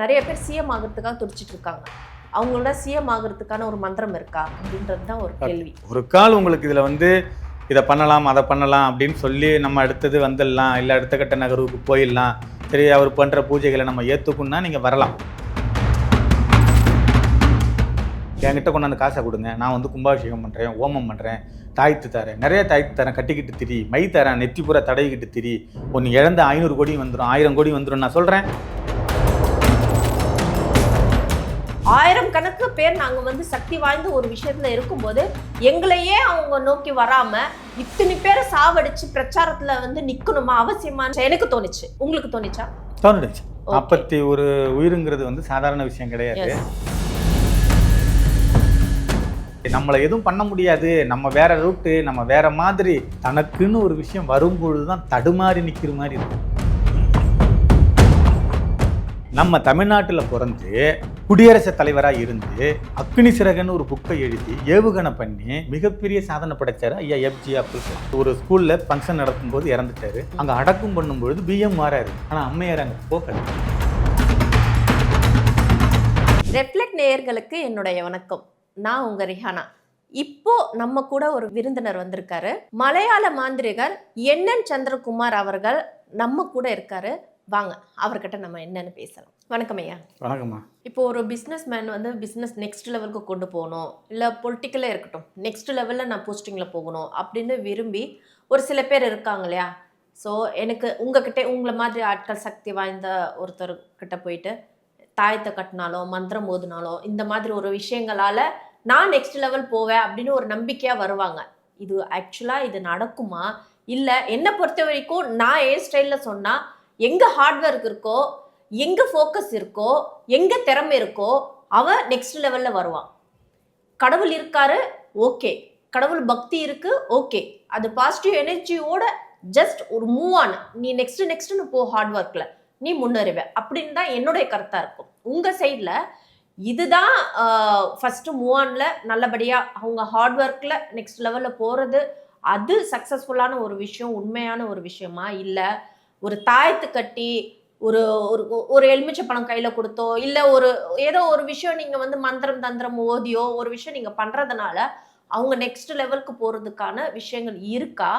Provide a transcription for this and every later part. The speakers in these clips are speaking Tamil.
நிறைய பேர் சிஎம் ஆகிறதுக்காக துடிச்சிட்டு இருக்காங்க. அவங்களோட சிஎம் ஆகிறதுக்கான ஒரு மந்திரம் இருக்கா? அப்படின்றது தான் ஒரு கேள்வி. ஒரு கால் உங்களுக்கு இதில் வந்து இதை பண்ணலாம் அதை பண்ணலாம் அப்படின்னு சொல்லி நம்ம அடுத்தது வந்துடலாம். இல்லை அடுத்த கட்ட நகர்வுக்கு போயிடலாம். சரி அவர் பண்ணுற பூஜைகளை நம்ம ஏற்றுக்குன்னா நீங்கள் வரலாம். என்கிட்ட கொண்டாந்து காசை கொடுங்க. நான் வந்து கும்பாபிஷேகம் பண்ணுறேன் ஓமம் பண்ணுறேன் தாய்த்து தரேன். நிறைய தாய்த்து தரேன். கட்டிக்கிட்டு திரி மை தரேன் நெத்தி பூரா தடவிக்கிட்டு திரி. ஒன்று இழந்த ஐநூறு கோடி வந்துடும் ஆயிரம் கோடி வந்துடும் நான் சொல்கிறேன் ஆயிரம் கணக்கு பேர் நாங்க வந்து சக்தி வாய்ந்த ஒரு விஷயத்துல இருக்கும்போது எங்களையே அவங்க நோக்கி வராம இத்தனை பேரை சாவடிச்சு பிரச்சாரத்துல வந்து நிக்கணுமா அவசியமா எனக்கு தோணுச்சு. உங்களுக்கு தோணுச்சா? Okay. நாற்பத்தி ஒரு உயிருங்கிறது வந்து சாதாரண விஷயம் கிடையாது. நம்மளை எதுவும் பண்ண முடியாது. நம்ம வேற ரூட்டு நம்ம வேற மாதிரி தனக்குன்னு ஒரு விஷயம் வரும்பொழுது தான் தடுமாறி நிற்கிற மாதிரி இருக்கும். நம்ம தமிழ்நாட்டில் பிறந்து குடியரசுத் தலைவராக இருந்து அக்னி சிறகன் ஒரு புக்கை எழுதி ஏவுகணை பண்ணி மிகப்பெரிய சாதனை படைச்சார் ஐயா எஃப்ஜி அப்துல் கலாம். ஒரு ஸ்கூலில் ஃபங்க்ஷன் நடக்கும்போது இறந்துட்டாரு. அங்கே அடக்கம் பண்ணும்பொழுது பிஎம் மாறாரு. ஆனால் அம்மையார் அங்கே போகல. ரெஃப்ளெக்ட் நேயர்களுக்கு என்னுடைய வணக்கம். நான் உங்கள் ரிஹானா. இப்போ நம்ம கூட ஒரு விருந்தினர் வந்திருக்காரு. மலையாள மாந்திரிகர் என். சந்திரகுமார் அவர்கள் நம்ம கூட இருக்காரு. வாங்க அவர்கிட்ட நம்ம என்னன்னு பேசலாம். வணக்கம் ஐயா. வணக்கம்மா. இப்போ ஒரு பிஸ்னஸ் மேன் வந்து பிஸ்னஸ் நெக்ஸ்ட் லெவலுக்கு கொண்டு போகணும் இல்லை பொலிட்டிக்கலாக இருக்கட்டும் நெக்ஸ்ட் லெவலில் நான் போஸ்டிங்கில் போகணும் அப்படின்னு விரும்பி ஒரு சில பேர் இருக்காங்க இல்லையா? ஸோ எனக்கு உங்ககிட்ட உங்களை மாதிரி ஆட்கள் சக்தி வாய்ந்த ஒருத்தர் கிட்ட போயிட்டு தாயத்தை கட்டினாலோ மந்திரம் ஓதுனாலோ இந்த மாதிரி ஒரு விஷயங்களால நான் நெக்ஸ்ட் லெவல் போவேன் அப்படின்னு ஒரு நம்பிக்கையாக வருவாங்க. இது ஆக்சுவலாக இது நடக்குமா? இல்லை என்னை பொறுத்த வரைக்கும் நான் என் ஸ்டைலில் சொன்னால் எங்கே ஹார்ட் ஒர்க் இருக்கோ எங்கே ஃபோக்கஸ் இருக்கோ எங்கே திறமை இருக்கோ அவன் நெக்ஸ்ட் லெவலில் வருவான் கடவுள் இருக்காரு ஓகே கடவுள் பக்தி இருக்கு ஓகே அது பாசிட்டிவ் எனர்ஜியோட ஜஸ்ட் ஒரு மூவ் ஆன் நீ நெக்ஸ்ட் நெக்ஸ்ட்னு போ ஹார்ட் ஒர்க்கில் நீ முன்னேறுவ. அப்படின்னு தான் என்னுடைய கருத்தாக இருக்கும். உங்கள் சைடில் இதுதான் ஃபஸ்ட்டு மூவ் ஆனில் நல்லபடியாக அவங்க ஹார்ட் ஒர்க்கில் நெக்ஸ்ட் லெவலில் போகிறது அது சக்ஸஸ்ஃபுல்லான ஒரு விஷயம் உண்மையான ஒரு விஷயமா இல்லை? ஒரு தாயத்து கட்டி ஒரு ஒரு ஒரு எலுமிச்சை பழம் கையில் கொடுத்தோ இல்லை ஒரு ஏதோ ஒரு விஷயம் நீங்கள் வந்து மந்திரம் தந்திரம் ஓதியோ ஒரு விஷயம் நீங்கள் பண்ணுறதுனால அவங்க நெக்ஸ்ட் லெவலுக்கு போகிறதுக்கான விஷயங்கள் இருக்கா?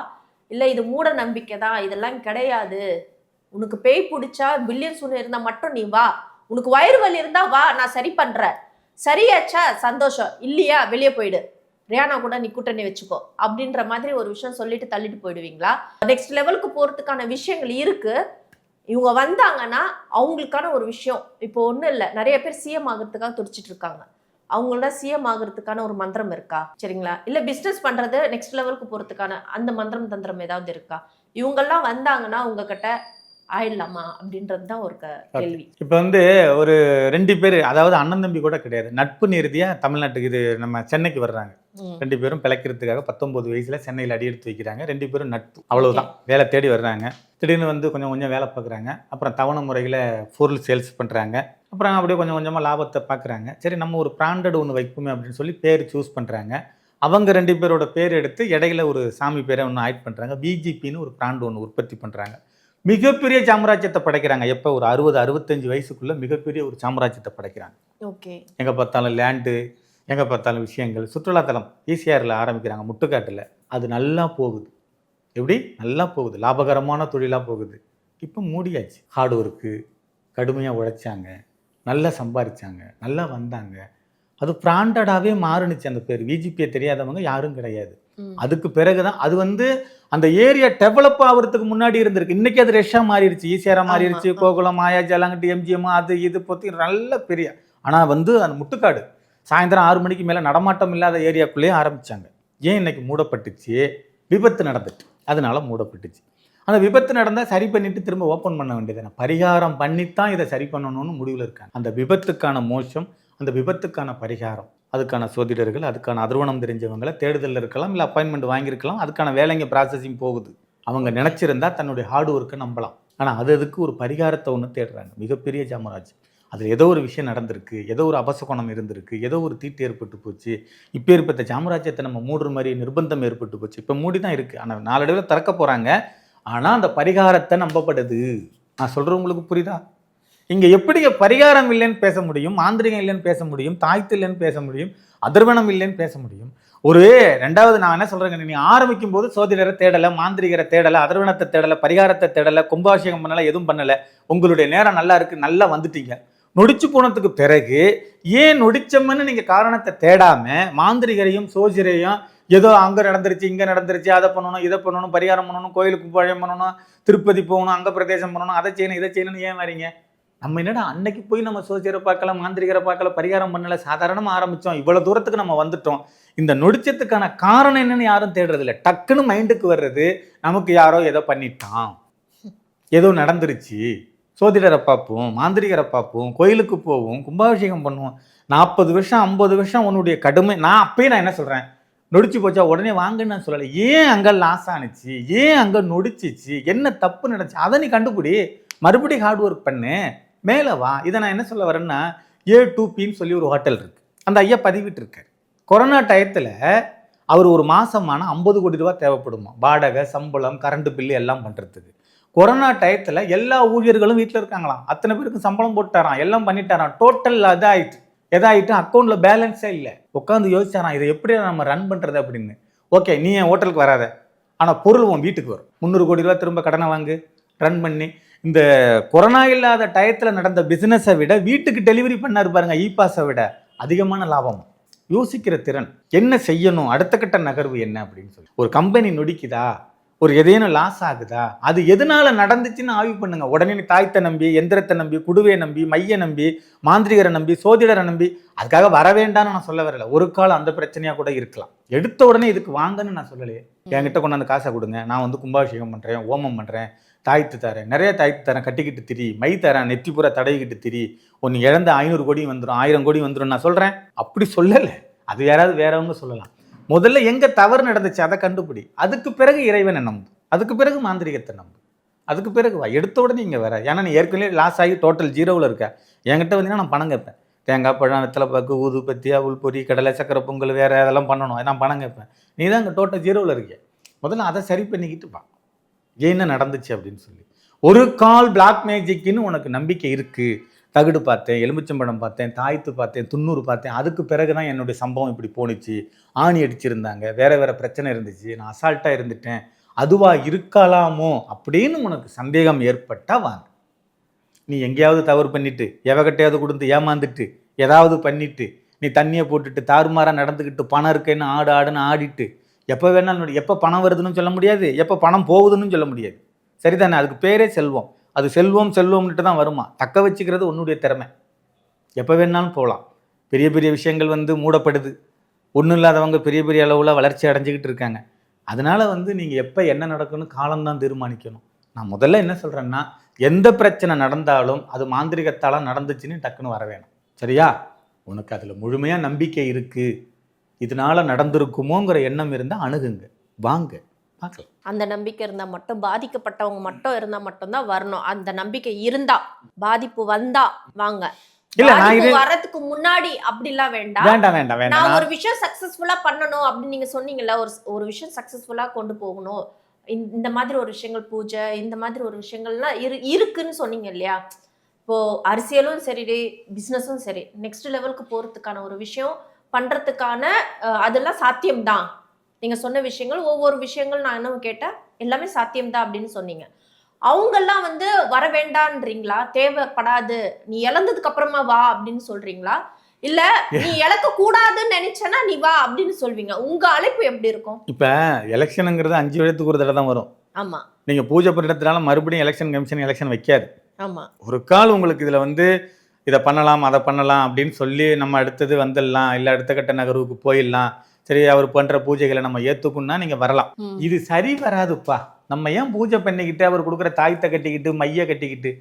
இல்லை இது மூட நம்பிக்கை தான் இதெல்லாம் கிடையாது. உனக்கு பேய் பிடிச்சா பில்லியன் ஒன்று இருந்தால் மட்டும் நீ வா. உனக்கு வயிறு வலி இருந்தால் வா நான் சரி பண்ணுறேன் சரியாச்சா? சந்தோஷம். இல்லையா? வெளியே போயிடு. ரியானா கூட நீ கூட்டணி வச்சுக்கோ அப்படின்ற மாதிரி ஒரு விஷயம் சொல்லிட்டு தள்ளிட்டு போயிடுவீங்களா? நெக்ஸ்ட் லெவலுக்கு போறதுக்கான விஷயங்கள் இருக்கு. இவங்க வந்தாங்கன்னா அவங்களுக்கான ஒரு விஷயம். இப்போ ஒன்றும் இல்லை. நிறைய பேர் சிஎம் ஆகிறதுக்காக துடிச்சிட்டு இருக்காங்க. அவங்களோட சிஎம் ஆகிறதுக்கான ஒரு மந்திரம் இருக்கா? சரிங்களா? இல்லை பிஸ்னஸ் பண்ணுறது நெக்ஸ்ட் லெவலுக்கு போகிறதுக்கான அந்த மந்திரம் தந்திரம் ஏதாவது இருக்கா? இவங்கெல்லாம் வந்தாங்கன்னா உங்ககிட்ட ஆயிடலாமா அப்படின்றது தான் ஒரு கேள்வி. இப்போ வந்து ஒரு ரெண்டு பேர் அதாவது அண்ணன் தம்பி கூட கிடையாது. நட்பு நிறுதியாக தமிழ்நாட்டுக்கு இது நம்ம சென்னைக்கு வர்றாங்க. ரெண்டு பேரும் பிழைக்கிறதுக்காக பத்தொன்பது வயசுல சென்னையில் அடி எடுத்து வைக்கிறாங்க. ரெண்டு பேரும் நட்பு. அவ்வளவுதான். வேலை தேடி வர்றாங்க. திடீர்னு வந்து கொஞ்சம் கொஞ்சம் வேலை பார்க்குறாங்க. அப்புறம் தவணை முறையில் பொருள் சேல்ஸ் பண்ணுறாங்க அப்புறம் அப்படியே கொஞ்சம் கொஞ்சமாக லாபத்தை பார்க்குறாங்க. சரி நம்ம ஒரு பிராண்டட் ஒன்று வைக்குமே அப்படின்னு சொல்லி பேர் சூஸ் பண்ணுறாங்க அவங்க ரெண்டு பேரோட பேர் எடுத்து இடையில ஒரு சாமி பேரை ஒன்று ஆட் பண்ணுறாங்க பிஜிபின்னு ஒரு பிராண்ட் ஒன்று உற்பத்தி பண்ணுறாங்க மிகப்பெரிய சாம்ராஜ்யத்தை படைக்கிறாங்க. எப்போ? ஒரு அறுபது அறுபத்தஞ்சு வயசுக்குள்ள மிகப்பெரிய ஒரு சாம்ராஜ்யத்தை படைக்கிறாங்க. ஓகே. எங்கே பார்த்தாலும் லேண்டு எங்கே பார்த்தாலும் விஷயங்கள் சுற்றுலாத்தலம் ஈசிஆரில் ஆரம்பிக்கிறாங்க முட்டுக்காட்டில். அது நல்லா போகுது. எப்படி? நல்லா போகுது. லாபகரமான தொழிலாக போகுது. இப்போ மூடியாச்சு. ஹார்ட் ஒர்க்கு கடுமையாக உழைச்சாங்க. நல்லா சம்பாதிச்சாங்க நல்லா வந்தாங்க. அது பிராண்டடாகவே மாறுனுச்சு அந்த பேர். விஜிபியை தெரியாதவங்க யாரும் கிடையாது. அதுக்கு பிறகு தான் அது வந்து அந்த ஏரியா டெவலப் ஆகிறதுக்கு முன்னாடி இருந்திருக்கு. இன்னைக்கு அது ரெஷ்ஷாக மாறிடுச்சு ஈசிஆராக மாறிடுச்சு. கோகுலம் மாயா ஜலங்கட்டி எம்ஜிஎம் அது இது பற்றி நல்ல பெரிய. ஆனால் வந்து அந்த முட்டுக்காடு. சாயந்தரம் ஆறு மணிக்கு மேலே நடமாட்டம் இல்லாத ஏரியாக்குள்ளேயே ஆரம்பிச்சாங்க. ஏன் இன்னைக்கு மூடப்பட்டுச்சு? விபத்து நடந்துட்டு. அதனால மூடப்பட்டுச்சு. அந்த விபத்து நடந்தால் சரி பண்ணிட்டு திரும்ப ஓப்பன் பண்ண வேண்டியதானே பரிகாரம் பண்ணித்தான் இதை சரி பண்ணணும்னு முடிவில் இருக்காங்க. அந்த விபத்துக்கான மோஷம் அந்த விபத்துக்கான பரிகாரம் அதுக்கான சோதிடர்கள் அதுக்கான அதிர்வனம் தெரிஞ்சவங்களை தேடுதலில் இருக்கலாம் இல்லை அப்பாயின்மெண்ட் வாங்கியிருக்கலாம் அதுக்கான வேலைங்க ப்ராசஸிங் போகுது. அவங்க நினச்சிருந்தா தன்னுடைய ஹார்ட் ஒர்க்கை நம்பலாம். ஆனால் அது அதுக்கு ஒரு பரிகாரத்தை ஒன்று தேடுறாங்க. மிகப்பெரிய ஜாமராஜ். அதில் ஏதோ ஒரு விஷயம் நடந்திருக்கு ஏதோ ஒரு அபசகுணம் இருந்திருக்கு ஏதோ ஒரு தீட்டு ஏற்பட்டு போச்சு. இப்போ ஏற்பட்ட ஜாமராஜ்யத்தை நம்ம மூடுற மாதிரி நிர்பந்தம் ஏற்பட்டு போச்சு. இப்போ மூடி தான் இருக்குது ஆனால் நாளடைவில் திறக்க போகிறாங்க ஆனால் அந்த பரிகாரத்தை நம்பப்படுது. நான் சொல்கிறவங்களுக்கு புரியுதா? இங்கே எப்படிங்க பரிகாரம் இல்லைன்னு பேச முடியும் மாந்திரிகம் இல்லைன்னு பேச முடியும் தாய்த்து இல்லைன்னு பேச முடியும் அதர்வனம் இல்லைன்னு பேச முடியும்? ஒரு ரெண்டாவது நான் என்ன சொல்கிறேங்க நீ ஆரம்பிக்கும் போது சோதிடரை தேடலை மாந்திரிகரை தேடலை அதர்வனத்தை தேடலை பரிகாரத்தை தேடல கும்பாபிஷேகம் பண்ணலை எதுவும் பண்ணலை. உங்களுடைய நேரம் நல்லா இருக்குது நல்லா வந்துட்டீங்க. நொடிச்சு போனதுக்கு பிறகு ஏன் நொடிச்சம்மன்னு நீங்கள் காரணத்தை தேடாமல் மாந்திரிகரையும் சோதிடரையும் ஏதோ அங்கே நடந்துருச்சு இங்கே நடந்துருச்சு அதை பண்ணணும் இதை பண்ணணும் பரிகாரம் பண்ணணும் கோயிலுக்கு பழையம் பண்ணணும் திருப்பதி போகணும் அங்கே பிரதேசம் பண்ணணும் அதை செய்யணும் இதை செய்யணும்னு ஏன் வரீங்க? நம்ம என்னடா அன்னைக்கு போய் நம்ம சோசியரை பார்க்கல மாந்திரிகரை பார்க்கல பரிகாரம் பண்ணலை சாதாரணமாக ஆரம்பித்தோம் இவ்வளோ தூரத்துக்கு நம்ம வந்துட்டோம். இந்த நொடிச்சத்துக்கான காரணம் என்னன்னு யாரும் தேடுறதில்ல. டக்குன்னு மைண்டுக்கு வர்றது நமக்கு யாரோ ஏதோ பண்ணிட்டான். ஏதோ நடந்துருச்சு. சோதிடரை பார்ப்போம் மாந்திரிகரை பார்ப்போம் கோயிலுக்கு போவோம் கும்பாபிஷேகம் பண்ணுவோம். நாற்பது வருஷம் ஐம்பது வருஷம் உன்னுடைய கடுமை. நான் அப்பயே நான் என்ன சொல்கிறேன் நொடிச்சு போச்சா உடனே வாங்கன்னு நான் சொல்லலை. ஏன் அங்கே லாஸ் ஆனுச்சு? ஏன் அங்கே நொடிச்சிச்சு? என்ன தப்பு நடந்துச்சு? அதை நீ கண்டுபிடி. மறுபடியும் ஹார்ட் ஒர்க் பண்ணு. மேலே வா. இதை நான் என்ன சொல்ல வரேன்னா ஏ டூ பின்னு சொல்லி ஒரு ஹோட்டல் இருக்குது அந்த ஐயா பதிவிட்டுருக்கார். கொரோனா டயத்தில் அவர் ஒரு மாதமான ஐம்பது கோடி ரூபா தேவைப்படுமா? வாடகை சம்பளம் கரண்ட் பில்லு எல்லாம் பண்ணுறதுக்கு கொரோனா டயத்தில் எல்லா ஊழியர்களும் வீட்டில் இருக்காங்களாம். அத்தனை பேருக்கு சம்பளம் போட்டாராம் எல்லாம் பண்ணிட்டாராம். டோட்டல் அதாயிட்டு எதாயிட்டு அக்கௌண்ட்டில் பேலன்ஸே இல்லை. உட்காந்து யோசிச்சாராம் இதை எப்படி நம்ம ரன் பண்ணுறது அப்படின்னு. ஓகே நீ என் ஹோட்டலுக்கு வராத. ஆனால் பொருள் உன் வீட்டுக்கு வரும். முந்நூறு கோடி ரூபா திரும்ப கடனை வாங்கு. ரன் பண்ணி. இந்த கொரோனா இல்லாத டயத்தில் நடந்த பிஸ்னஸை விட வீட்டுக்கு டெலிவரி பண்ணாரு பாருங்க இ பாஸை விட அதிகமான லாபம். யோசிக்கிற திறன். என்ன செய்யணும்? அடுத்த கட்ட நகர்வு என்ன அப்படின்னு சொல்லி. ஒரு கம்பெனி நொடிக்குதா? ஒரு எதேனும் லாஸ் ஆகுதா? அது எதனால நடந்துச்சுன்னு ஆய்வு பண்ணுங்க. உடனே தாய்த்தை நம்பி எந்திரத்தை நம்பி குடுவையை நம்பி மைய நம்பி மாந்திரிகரை நம்பி சோதிடரை நம்பி அதுக்காக வர வேண்டாம்னு நான் சொல்ல வரல. ஒரு காலம் அந்த பிரச்சனையா கூட இருக்கலாம். எடுத்த உடனே இதுக்கு வாங்கன்னு நான் சொல்லலையே. என்கிட்ட கொண்டாந்து காசை கொடுங்க. நான் வந்து கும்பாபிஷேகம் பண்றேன் ஓமம் பண்றேன். தாய்த்து தரேன். நிறைய தாய்த்து தரேன் கட்டிக்கிட்டு திரி. மை தரேன் நெத்தி பூரா தடவிக்கிட்டு திரி. ஒன்று இழந்த ஐநூறு கோடி வந்துடும் ஆயிரம் கோடி வந்துடும் நான் சொல்கிறேன் அப்படி சொல்லலை. அது யாராவது வேறவங்க சொல்லலாம். முதல்ல எங்கே தவறு நடந்துச்சு அதை கண்டுபிடி. அதுக்கு பிறகு இறைவனை நம்பு. அதுக்கு பிறகு மாந்திரிகத்தை நம்பு. அதுக்கு பிறகு வா. எடுத்த உடனே இங்கே வர. ஏன்னா நீ ஏற்கனவே லாஸ் ஆகி டோட்டல் ஜீரோவில் இருக்க. என்கிட்ட வந்தீங்கன்னா நான் பணம் கேட்பேன். தேங்காய் பழம் வெத்தலை பாக்கு ஊது பத்தி அவுள் கடலை சக்கரை பொங்கல் வேறு அதெல்லாம் பண்ணணும் நான் பணம் கேட்பேன். நீ தான் இங்கே டோட்டல் ஜீரோவில் இருக்கிய. முதல்ல அதை சரி பண்ணிக்கிட்டு வா. என்ன நடந்துச்சு அப்படின்னு சொல்லி. ஒரு கால் பிளாக் மேஜிக்னு உனக்கு நம்பிக்கை இருக்குது தகுடு பார்த்தேன் எலுமிச்சம்பழம் பார்த்தேன் தாய்த்து பார்த்தேன் துண்ணூறு பார்த்தேன். அதுக்கு பிறகு தான் என்னுடைய சம்பவம் இப்படி போணுச்சு. ஆணி அடிச்சிருந்தாங்க வேற வேறு பிரச்சனை இருந்துச்சு. நான் அசால்ட்டாக இருந்துட்டேன். அதுவாக இருக்கலாமோ அப்படின்னு உனக்கு சந்தேகம் ஏற்பட்டால் வாங்க. நீ எங்கேயாவது தவறு பண்ணிட்டு எவகிட்டையாவது கொடுத்து ஏமாந்துட்டு ஏதாவது பண்ணிவிட்டு நீ தண்ணியை போட்டுட்டு தாறுமாறாக நடந்துக்கிட்டு பணம் இருக்கேன்னு ஆடு ஆடுன்னு ஆடிட்டு எப்போ வேணாலும் எப்போ பணம் வருதுன்னு சொல்ல முடியாது எப்போ பணம் போகுதுன்னு சொல்ல முடியாது. சரிதானே? அதுக்கு பேரே செல்வம். அது செல்வம் செல்வம்னுட்டு தான் வருமா? தக்க வச்சுக்கிறது உன்னுடைய திறமை. எப்போ வேணாலும் போகலாம். பெரிய பெரிய விஷயங்கள் வந்து மூடப்படுது. ஒன்றும் இல்லாதவங்க பெரிய பெரிய அளவில் வளர்ச்சி அடைஞ்சிக்கிட்டு இருக்காங்க. அதனால் வந்து நீங்கள் எப்போ என்ன நடக்கும்னு காலம்தான் தீர்மானிக்கணும். நான் முதல்ல என்ன சொல்கிறேன்னா எந்த பிரச்சனை நடந்தாலும் அது மாந்திரிகத்தால நடந்துச்சுன்னு டக்குன்னு வர வேணும். சரியா? உனக்கு அதில் முழுமையாக நம்பிக்கை இருக்குது இதனால நடந்திருக்குமோங்கிற எண்ணம் இருந்தால் அணுகுங்க. வாங்க. பார்க்கலாம். அந்த நம்பிக்கை இருந்தா மட்டும் பாதிக்கப்பட்டவங்க மட்டும் இருந்தா மட்டும்தான் வரணும். அந்த நம்பிக்கை இருந்தா பாதிப்பு வந்தா வாங்க. இல்ல, நான் பாதிப்பு இது- வர்றதுக்கு முன்னாடி அப்படிலாம் வேண்டாம். வேண்டாம் வேண்டாம் வேண்டாம். நான் ஒரு விஷயம் சக்சஸ்ஃபுல்லா பண்ணணும் அப்படின்னு நீங்க சொன்னீங்கல்ல ஒரு ஒரு விஷயம் சக்சஸ்ஃபுல்லா கொண்டு போகணும். இந்த- இந்த மாதிரி ஒரு விஷயங்கள் பூஜை இந்த மாதிரி ஒரு விஷயங்கள்லாம் இரு இருக்குன்னு சொன்னீங்க இல்லையா? இப்போ அரசியலும் சரி பிஸ்னஸும் சரி. நெக்ஸ்ட் லெவலுக்கு போறதுக்கான ஒரு விஷயம் பண்றதுக்கான அஹ், அதெல்லாம் சாத்தியம்தான். நீங்க சொன்ன விஷயங்கள் ஒவ்வொரு விஷயங்கள் நான் என்ன கேட்டேன். எல்லாமே சாத்தியம்தான் அப்படின்னு சொன்னீங்க. அவங்கெல்லாம் வந்து வர வேண்டான்றீங்களா தேவைப்படாது. நீ இழந்ததுக்கு அப்புறமா வா அப்படின்னு சொல்றீங்களா? இல்ல நீ இழக்க கூடாதுன்னு நினைச்சனா நீ வா அப்படின்னு சொல்வீங்க. உங்க அழைப்பு எப்படி இருக்கும்? இப்போ எலெக்ஷனுங்கிறது அஞ்சு வருடத்துக்கு ஒரு தடவை தான் வரும். ஆமா. நீங்கள் பூஜை பண்ணுறதுனால மறுபடியும் எலெக்ஷன் கமிஷன் எலெக்ஷன் வைக்காது. ஆமா. ஒரு கால் உங்களுக்கு இதில் வந்து இதை பண்ணலாம் அதை பண்ணலாம் அப்படின்னு சொல்லி நம்ம அடுத்தது வந்துடலாம். இல்லை அடுத்த கட்ட நகர்வுக்கு போயிடலாம். சரி அவர் பண்ணுற பூஜைகளை நம்ம ஏற்றுக்குன்னா நீங்கள் வரலாம். இது சரி வராதுப்பா. நம்ம ஏன் பூஜை பண்ணிக்கிட்டு அவர் கொடுக்குற தாயத்தை கட்டிக்கிட்டு மைய கட்டிக்கிட்டு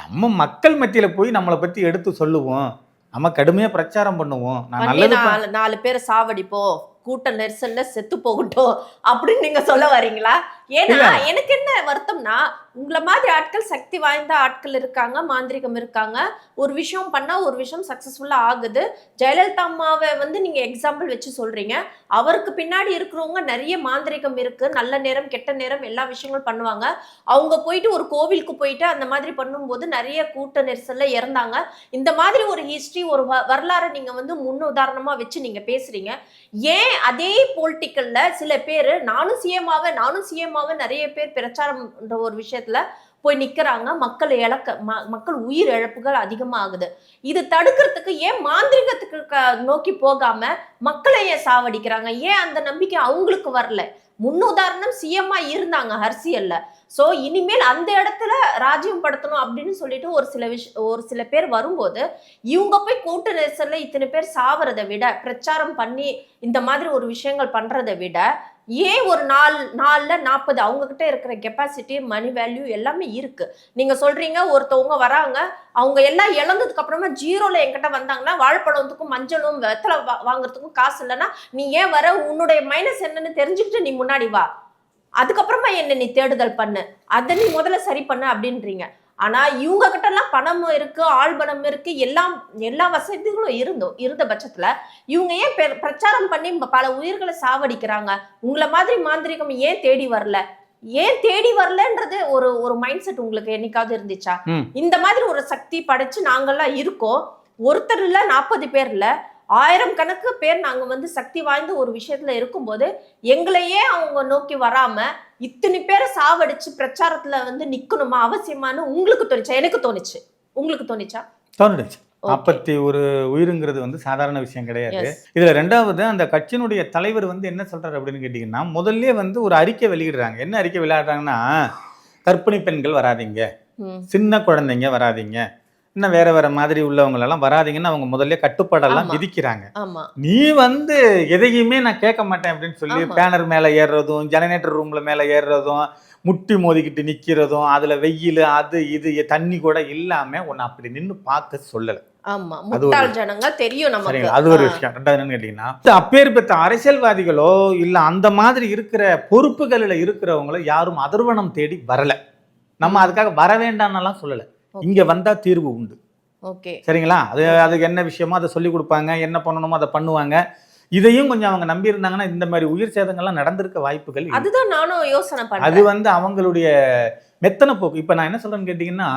நம்ம மக்கள் மத்தியில் போய் நம்மளை பற்றி எடுத்து சொல்லுவோம். நம்ம கடுமையாக பிரச்சாரம் பண்ணுவோம். நான் நல்லது நாலு பேரை சாவடிப்போம். கூட்ட நெரிசல்ல செத்து போகட்டும் அப்படின்னு நீங்க சொல்ல வரீங்களா? ஏன்னா எனக்கு என்ன வருத்தம்னா உங்களை மாதிரி ஆட்கள் சக்தி வாய்ந்த ஆட்கள் இருக்காங்க மாந்திரிகம் இருக்காங்க. ஒரு விஷயம் பண்ணா ஒரு விஷயம் சக்சஸ்ஃபுல்லா ஆகுது. ஜெயலலிதா அம்மாவை வந்து நீங்க எக்ஸாம்பிள் வச்சு சொல்றீங்க. அவருக்கு பின்னாடி இருக்கிறவங்க நிறைய மாந்திரிகம் இருக்கு. நல்ல நேரம் கெட்ட நேரம் எல்லா விஷயங்களும் பண்ணுவாங்க. அவங்க போயிட்டு ஒரு கோவிலுக்கு போயிட்டு அந்த மாதிரி பண்ணும்போது நிறைய கூட்ட நெரிசல்ல இறந்தாங்க. இந்த மாதிரி ஒரு ஹிஸ்டரி ஒரு வரலாறை நீங்க வந்து முன் உதாரணமா வச்சு நீங்க பேசுறீங்க. ஏன் அதே பொலிட்டிக்கல்ல சில பேர் நானும் சிஎம் ஆவேன் நானும் சிஎம் ஆவேன் நிறைய பேர் பிரச்சாரம்ன்ற ஒரு விஷயத்துல போய் நிற்கிறாங்க மக்கள் இழக்க ம- மக்கள் உயிர் இழப்புகள் அதிகமாகுது. இது தடுக்கிறதுக்கு ஏன் மாந்திரிகத்துக்கு க- நோக்கி போகாம மக்களை ஏன் சாவடிக்கிறாங்க? ஏன் அந்த நம்பிக்கை அவங்களுக்கு வரல? முன்னுதாரணம் சிஎம்மா இருந்தாங்க ஹர்சியல்ல சோ இனிமேல் அந்த இடத்துல ராஜ்யம் படுத்தணும் அப்படின்னு சொல்லிட்டு ஒரு சில விஷ ஒரு சில பேர் வரும்போது இவங்க போய் கூட்ட நெரிசல்ல இத்தனை பேர் சாவறதை விட பிரச்சாரம் பண்ணி இந்த மாதிரி ஒரு விஷயங்கள் பண்றதை விட ஏன் ஒரு நாள் நாலில் நாற்பது அவங்கக்கிட்ட இருக்கிற கெப்பாசிட்டி மணி வேல்யூ எல்லாமே இருக்குது நீங்கள் சொல்கிறீங்க ஒருத்தவங்க வராங்க அவங்க எல்லாம் இழந்ததுக்கு அப்புறமா ஜீரோல என்கிட்ட வந்தாங்கன்னா வாழைப்பழத்துக்கும் மஞ்சளும் வெத்தலை வா- வாங்குறதுக்கும் காசு இல்லைன்னா நீ ஏன் வர? உன்னுடைய மைனஸ் என்னன்னு தெரிஞ்சுக்கிட்டு நீ முன்னாடி வா. அதுக்கப்புறமா என்ன நீ தேடுதல் பண்ணு. அதை நீ முதல்ல சரி பண்ணு அப்படின்றீங்க. ஆனா இவங்க கிட்ட எல்லாம் பணமும் இருக்கு ஆள் பணம் இருக்கு எல்லாம் எல்லா வசதிகளும் இருந்தோம் இருந்த பட்சத்துல இவங்க ஏன் பிரச்சாரம் பண்ணி பல உயிர்களை சாவடிக்கிறாங்க? உங்களை மாதிரி மாந்திரிகம் ஏன் தேடி வரல? ஏன் தேடி வரலன்றது ஒரு ஒரு மைண்ட் செட் உங்களுக்கு என்னைக்காவது இருந்துச்சா. இந்த மாதிரி ஒரு சக்தி படைச்சு நாங்கெல்லாம் இருக்கோம். ஒருத்தர் இல்ல நாற்பது பேர் இல்ல. ஆயிரம் கணக்கு பேர் நாங்க வந்து சக்தி வாய்ந்த ஒரு விஷயத்துல இருக்கும்போது எங்களையே அவங்க நோக்கி வராம இத்தனை பேரை சாவடிச்சு பிரச்சாரத்துல வந்து நிக்கணுமா? அவசியமானு உங்களுக்கு தோணுச்சா? எனக்கு தோணுச்சு. உங்களுக்கு தோணுச்சா? தோணுச்சு. நாற்பத்தி ஒரு உயிருங்கிறது வந்து சாதாரண விஷயம் கிடையாது. இதுல ரெண்டாவது அந்த கட்சியினுடைய தலைவர் வந்து என்ன சொல்றாரு அப்படின்னு கேட்டீங்கன்னா முதல்ல வந்து ஒரு அறிக்கை வெளியிடுறாங்க. என்ன அறிக்கை வெளியிடுறாங்கன்னா கர்ப்பிணி பெண்கள் வராதீங்க. சின்ன குழந்தைங்க வராதீங்க. இன்னும் வேற வேற மாதிரி உள்ளவங்க எல்லாம் வராதீங்கன்னு அவங்க முதல்ல கட்டுப்பாடெல்லாம். விதிக்கிறாங்க. ஆமா. நீ வந்து எதையுமே நான் கேட்க மாட்டேன் அப்படின்னு சொல்லி. பேனர் மேல ஏறுறதும் ஜெனரேட்டர் ரூம்ல மேல ஏறுறதும் முட்டி மோதிக்கிட்டு நிக்கிறதும் அதுல வெயில் அது இது தண்ணி கூட இல்லாம உன்னை அப்படி நின்னு பார்க்க சொல்லல. ஆமா. முட்டாள் ஜனங்க தெரியும் நமக்கு. அது ஒரு. விஷயம். ரெண்டாவது என்னன்னு கேட்டீங்கன்னா அப்பேற்பட்ட அரசியல்வாதிகளோ இல்ல அந்த மாதிரி இருக்கிற பொறுப்புகளில் இருக்கிறவங்களோ யாரும் அதர்வனம் தேடி வரல. நம்ம அதுக்காக வர வேண்டாம்னெல்லாம் சொல்லல. இங்க வந்தா தீர்வு உண்டு. ஓகே. சரிங்களா? அது அதுக்கு என்ன விஷயமோ அதை சொல்லி கொடுப்பாங்க என்ன பண்ணணுமோ அதை பண்ணுவாங்க. இதையும் கொஞ்சம் அவங்க நம்பி இருந்தாங்கன்னா இந்த மாதிரி உயிர் சேதங்கள்லாம் நடந்திருக்க வாய்ப்புகள். அதுதான் நானும் யோசனை அது வந்து அவங்களுடைய மெத்தன போக்கு. இப்ப நான் என்ன சொல்றேன்னு கேட்டீங்கன்னா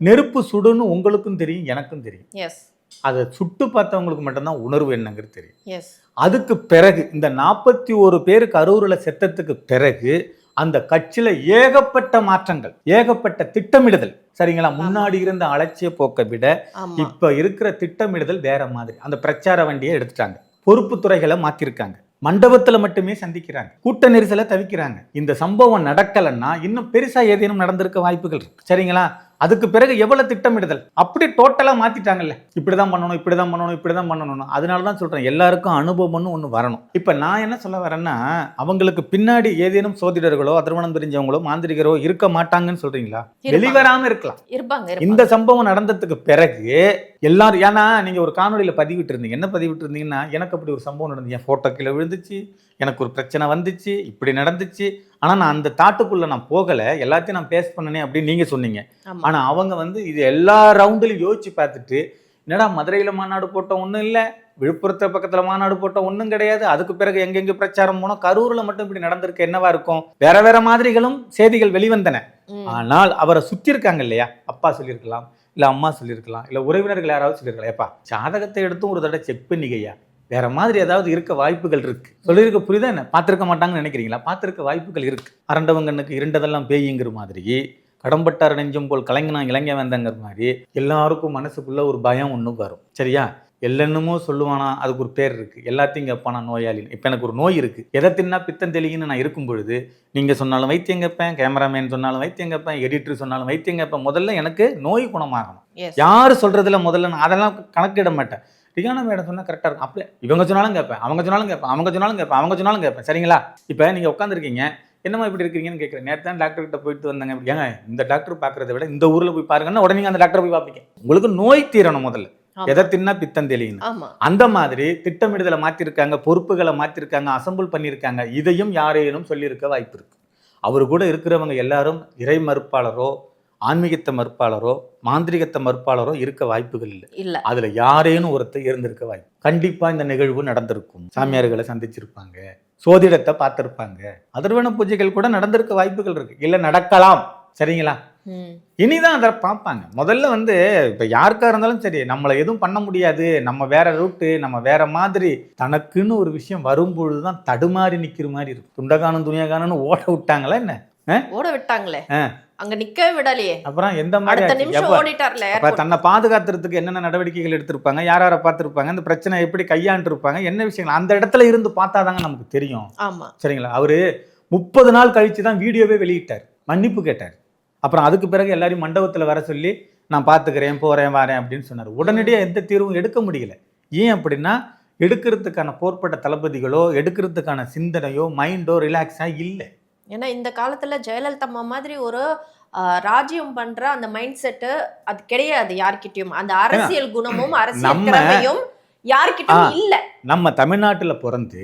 நெருப்பு சுடுன்னு உங்களுக்கும் தெரியும் எனக்கும் தெரியும். எஸ் அதை சுட்டு பார்த்தவங்களுக்கு மட்டும்தான் உணர்வு என்னங்கிறது தெரியும். அதுக்கு பிறகு இந்த நாற்பத்தி ஒரு பேர் கரூரில் செத்ததுக்கு பிறகு அந்த கட்சியில ஏகப்பட்ட மாற்றங்கள் ஏகப்பட்ட திட்டமிடுதல் சரிங்களா? முன்னாடி இருந்த அலட்சிய போக்கை விட இப்ப இருக்கிற திட்டமிடுதல் வேற மாதிரி. அந்த பிரச்சார வண்டியை எடுத்துட்டாங்க. பொறுப்பு துறைகளை மாத்திருக்காங்க. மண்டபத்துல மட்டுமே சந்திக்கிறாங்க. கூட்ட நெரிசலை தவிக்கிறாங்க. இந்த சம்பவம் நடக்கலைன்னா இன்னும் பெருசா ஏதேனும் நடந்திருக்க வாய்ப்புகள் சரிங்களா? அதுக்கு பிறகு எவ்வளவு திட்டமிடுதல்? அப்படி டோட்டலா மாத்திட்டாங்கல்ல. இப்படிதான் பண்ணணும் இப்படிதான் பண்ணணும் இப்படிதான் பண்ணணும் அதனால தான் சொல்றேன் எல்லாருக்கும் அனுபவம்னு ஒண்ணு வரணும். இப்ப நான் என்ன சொல்ல வரேன்னா அவங்களுக்கு பின்னாடி ஏதேனும் சோதிடர்களோ அதர்வனம் தெரிஞ்சவங்களோ மாந்திரிகரோ இருக்க மாட்டாங்கன்னு சொல்றீங்களா? இருப்பாங்க. வெளிவராம இருக்கலாம். இருப்பாங்க இந்த சம்பவம் நடந்ததுக்கு பிறகு எல்லாரும் ஏன்னா நீங்க ஒரு காணொளியில பதிவிட்டு இருந்தீங்க என்ன பதிவிட்டு இருந்தீங்கன்னா எனக்கு அப்படி ஒரு சம்பவம் நடந்து என் போட்டோ கீழே விழுந்துச்சு எனக்கு ஒரு பிரச்சனை வந்துச்சு இப்படி நடந்துச்சு. ஆனா நான் அந்த தாட்டுக்குள்ள நான் போகல. எல்லாத்தையும் நான் பேஸ் பண்ணனே அப்படின்னு நீங்க சொன்னீங்க. ஆமா. ஆனா அவங்க வந்து இது எல்லா ரவுண்டுலையும் யோசிச்சு பார்த்துட்டு என்னடா மதுரையில மாநாடு போட்ட ஒண்ணும் இல்ல. விழுப்புரத்து பக்கத்துல மாநாடு போட்ட ஒண்ணும் கிடையாது. அதுக்கு பிறகு எங்கெங்க பிரச்சாரம் போனோம். கரூர்ல மட்டும் இப்படி நடந்திருக்க. என்னவா இருக்கும்? வேற வேற மாதிரிகளும் செய்திகள் வெளிவந்தன. ஆனால் அவரை சுத்தி இருக்காங்க இல்லையா? அப்பா சொல்லியிருக்கலாம் இல்ல அம்மா சொல்லியிருக்கலாம் இல்ல உறவினர்கள் யாராவது சொல்லியிருக்கலாம். ஏப்பா ஜாதகத்தை எடுத்தும் ஒரு தடவை செக் பண்ணிக்கையா வேற மாதிரி ஏதாவது இருக்க வாய்ப்புகள் இருக்கு. சொல்லியிருக்க புரியுதா என்ன? பார்த்திருக்க மாட்டாங்கன்னு நினைக்கிறீங்களா? பார்த்திருக்க வாய்ப்புகள் இருக்கு. அரண்டவங்கனுக்கு இருண்டதெல்லாம் பேய்ங்கிற மாதிரி கடம்பட்டார் நெஞ்சம் போல் கலைஞனா இளைஞ வந்தங்கிற மாதிரி எல்லாருக்கும் மனசுக்குள்ள ஒரு பயம் ஒன்று வரும். சரியா? எல்லாஎன்னமோ சொல்லுவானா அதுக்கு ஒரு பேர் இருக்கு. எல்லாத்தையும் கேட்பானா நோயாளின்னு இப்போ எனக்கு ஒரு நோய் இருக்கு. எதை தின்னா பித்தம் தெளிங்கன்னு நான் இருக்கும் பொழுது நீங்க சொன்னாலும் வைத்தியம் கேட்பேன் கேமராமேன் சொன்னாலும் வைத்தியம் கேட்பேன் எடிட்டர் சொன்னாலும் வைத்தியம் கேட்பேன். முதல்ல எனக்கு நோய் குணமாகணும். யார் சொல்றதுல முதல்ல நான் அதெல்லாம் கணக்கிட மாட்டேன். ரிகானா மேடம் சொன்னா கரெக்டாக இருக்கும். அப்படியே இவங்க சொன்னாலும் கேட்பேன் அவங்க சொன்னாலும் கேட்பேன் அவங்க சொன்னாலும் கேட்பேன் அவங்க சொன்னாலும் கேட்பேன். சரிங்களா? இப்போ நீங்கள் உட்காந்துருக்கீங்க என்னம்மா இப்படி இருக்கீங்கன்னு கேட்குறேன். நேற்று தான் டாக்டர் கிட்ட போயிட்டு வந்தாங்க. இப்படி ஏங்க இந்த டாக்டர் பார்க்கறத விட இந்த ஊரில் போய் பாருங்கன்னா உடனே அந்த டாக்டரை போய் பார்ப்பீங்க. உங்களுக்கு நோய் தீரணும் முதல்ல. எதை தின்னா பித்தம் தெளியணும் அந்த மாதிரி திட்டமிடுதலை மாத்திருக்காங்க பொறுப்புகளை மாத்திருக்காங்க அசம்பிள் பண்ணியிருக்காங்க இதையும் யாரேனும் சொல்லியிருக்க வாய்ப்பு இருக்கு. அவர் கூட இருக்கிறவங்க எல்லாரும் இறை மறுப்பாளரோ ஆன்மீகத்தை மறுப்பாளரோ மாந்திரிகத்தை மறுப்பாளரோ இருக்க வாய்ப்புகள் இல்லை. இல்ல. அதுல யாரேனும் ஒருத்தர் இருந்திருக்க வாய்ப்பு. கண்டிப்பா இந்த நிகழ்வு நடந்திருக்கும். சாமியார்களை சந்திச்சிருப்பாங்க. சோதிடத்தை பார்த்திருப்பாங்க. அதர்வன பூஜைகள் கூட நடந்திருக்க வாய்ப்புகள் இருக்கு. இல்ல நடக்கலாம். சரிங்களா. இனிதான் அதை பார்ப்பாங்க. முதல்ல வந்து இப்போ யாருக்கா இருந்தாலும் சரி நம்மளை எதுவும் பண்ண முடியாது. நம்ம வேற ரூட்டு நம்ம வேற மாதிரி. தனக்குன்னு ஒரு விஷயம் வரும்பொழுது தான் தடுமாறி நிக்கிற மாதிரி இருக்கும். துண்டகானம் துணியகானு ஓட விட்டாங்களா என்ன? ஓட விட்டாங்களே. அங்க நிக்கவே விடலையே. அப்புறம் எந்த மாதிரி அடுத்த? நிமிஷம் ஓடிட்டார்ல அப்ப. தன்னை பாதுகாத்துறதுக்கு என்னென்ன நடவடிக்கைகள் எடுத்திருப்பாங்க? யார் யாரை பார்த்திருப்பாங்க? இந்த பிரச்சனை எப்படி கையாண்டு இருப்பாங்க என்ன விஷயங்கள்? அந்த இடத்துல இருந்து பார்த்தாதாங்க நமக்கு தெரியும். ஆமா. சரிங்களா? அவரு முப்பது நாள் கழிச்சு தான் வீடியோவே வெளியிட்டார். மன்னிப்பு கேட்டார். அப்புறம் அதுக்கு பிறகு எல்லாரையும் மண்டபத்துல வர சொல்லி நான் பார்த்துக்கிறேன் போறேன் வரேன் அப்படின்னு சொன்னார். உடனடியாக எந்த தீர்வும் எடுக்க முடியல. ஏன் அப்படின்னா எடுக்கிறதுக்கான போர்ப்பட்ட தளபதிகளோ எடுக்கிறதுக்கான சிந்தனையோ மைண்டோ ரிலாக்ஸா இல்லை. ஏன்னா இந்த காலத்துல ஜெயலலிதா அம்மா மாதிரி ஒரு ராஜ்யம் பண்ற அந்த மைண்ட் செட்டு அது கிடையாது யார்கிட்டயும். அந்த அரசியல் குணமும் அரசியல் திறமையும் யார்கிட்டயும் இல்ல. நம்ம தமிழ்நாட்டுல பிறந்து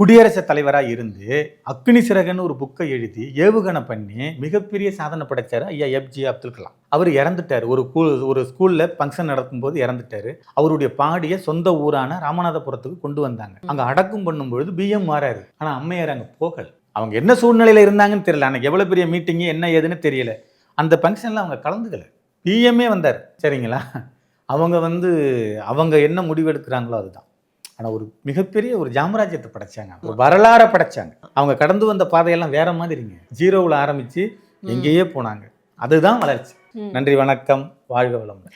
குடியரசுத் தலைவரா இருந்து அக்னி சிறகன்னு ஒரு புக்கை எழுதி ஏவுகணை பண்ணி மிகப்பெரிய சாதனை படைச்சாரு ஐயா எஃப்ஜி அப்துல் கலாம். அவர் இறந்துட்டார். ஒரு ஒரு ஸ்கூல்ல ஃபங்க்ஷன் நடக்கும்போது இறந்துட்டாரு. அவருடைய பாடிய சொந்த ஊரான ராமநாதபுரத்துக்கு கொண்டு வந்தாங்க. அங்க அடக்கம் பண்ணும்பொழுது பிஎம் மாறாரு. ஆனா அம்மையார் அங்க போகல. அவங்க என்ன சூழ்நிலையில இருந்தாங்கன்னு தெரியல. அன்னைக்கு எவ்வளவு பெரிய மீட்டிங் என்ன ஏதுன்னு தெரியல. அந்த ஃபங்க்ஷன்ல அவங்க கலந்துக்கல. பிஎம்ஏ வந்தார். சரிங்களா? அவங்க வந்து அவங்க என்ன முடிவெடுக்கிறாங்களோ அதுதான். ஆனா ஒரு மிகப்பெரிய ஒரு ஜாமராஜ்யத்தை படைச்சாங்க. ஒரு வரலாறை படைச்சாங்க. அவங்க கடந்து வந்த பாதையெல்லாம் வேற மாதிரிங்க. ஜீரோவில் ஆரம்பிச்சு எங்கேயே போனாங்க. அதுதான் வளர்ச்சி. நன்றி வணக்கம். வாழ்க வளமுடன்.